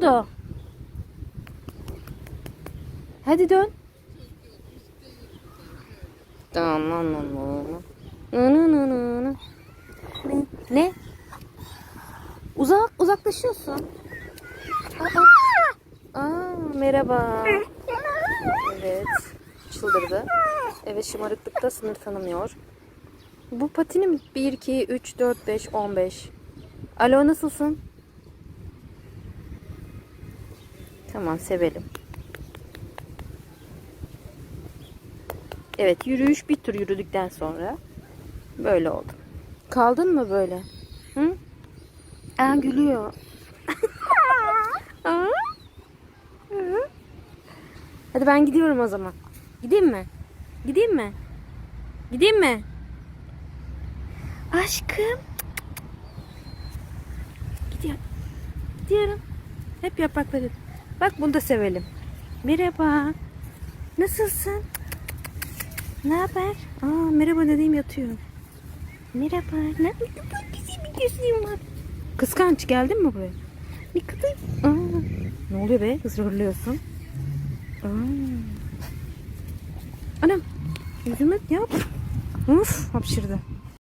oldu? Hadi dön. Ne? Uzak, uzaklaşıyorsun. Aa, Aa, merhaba. Evet. Çıldırdı. Evet şımarıklıkta sınır tanımıyor. Bu patinim 1, 2, 3, 4, 5, 15. Alo nasılsın? Tamam sevelim. Evet yürüyüş bir tur yürüdükten sonra böyle oldu. Kaldın mı böyle? Hı? Aa gülüyor. Aa. Hadi ben gidiyorum o zaman. Gideyim mi? Gideyim mi? Gideyim mi? Aşkım. Gidiyorum. Gidiyorum. Hep yaprakları. Bak bunu da sevelim. Merhaba. Nasılsın? Ne haber? Aa, merhaba dediğim yatıyor. Merhaba. Ne ne kadar güzel bir gözlüğüm var. Kıskanç geldin mi buraya? Ne kadar... Aa, ne oluyor be? Hızırlıyorsun. Aa. Anam. Yüzüme yap. Uf hapşırdı.